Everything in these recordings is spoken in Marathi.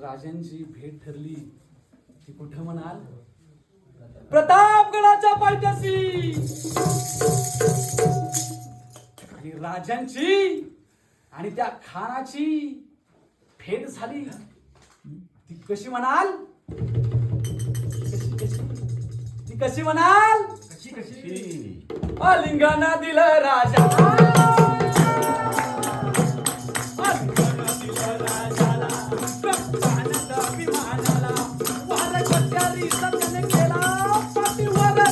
राजांची भेट ठरली. ती कुठं म्हणाल? प्रतापगडाच्या पायथ्याशी. आणि राजांची आणि त्या खानाची भेट झाली. ती कशी म्हणाल? ती कशी म्हणाल? कशी कशी? अलिंगाना दिलं राजा.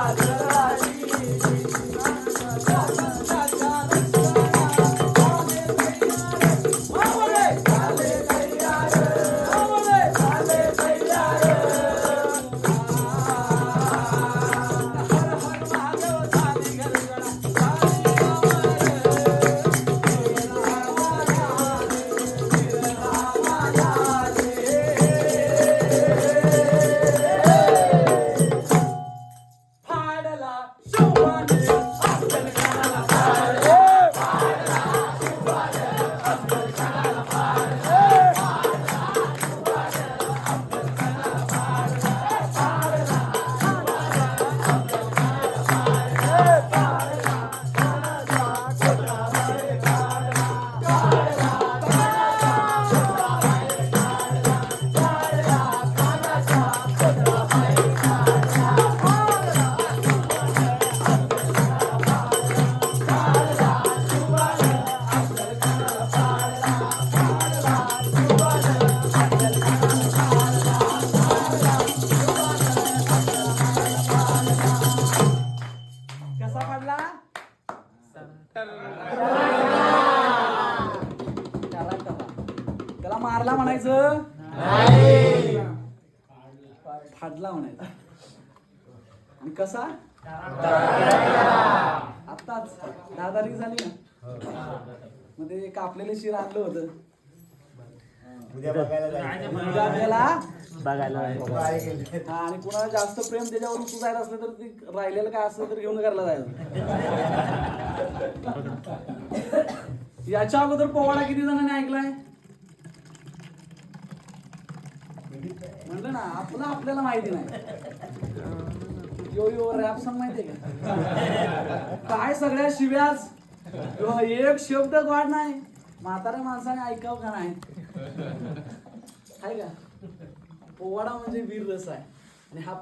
Father. त्याला मारला म्हणायचं? फाडला म्हणायचं. आणि कसा? आत्ताच. दहा तारीख झाली ना? मग ते कापलेले शिर आणलं होतं. उद्या बघायला बघायला हा आणि कुणाला जास्त प्रेम त्याच्यावरून तू जायला असलं तर ते राहिलेलं काय असलं तर घेऊन घरला जायचं. याच्या अगोदर पोवाडा किती जणांनी ऐकलाय? म्हणलं ना आपलं आपल्याला माहिती नाही. यो यो रॅप सॉंग माहितीये का? काय सगळ्या शिव्याच एक शब्द वाढ नाही. म्हाताऱ्या माणसाने ऐकावं का नाही? आहे का? पोवाडा म्हणजे वीर रस आहे. आणि हा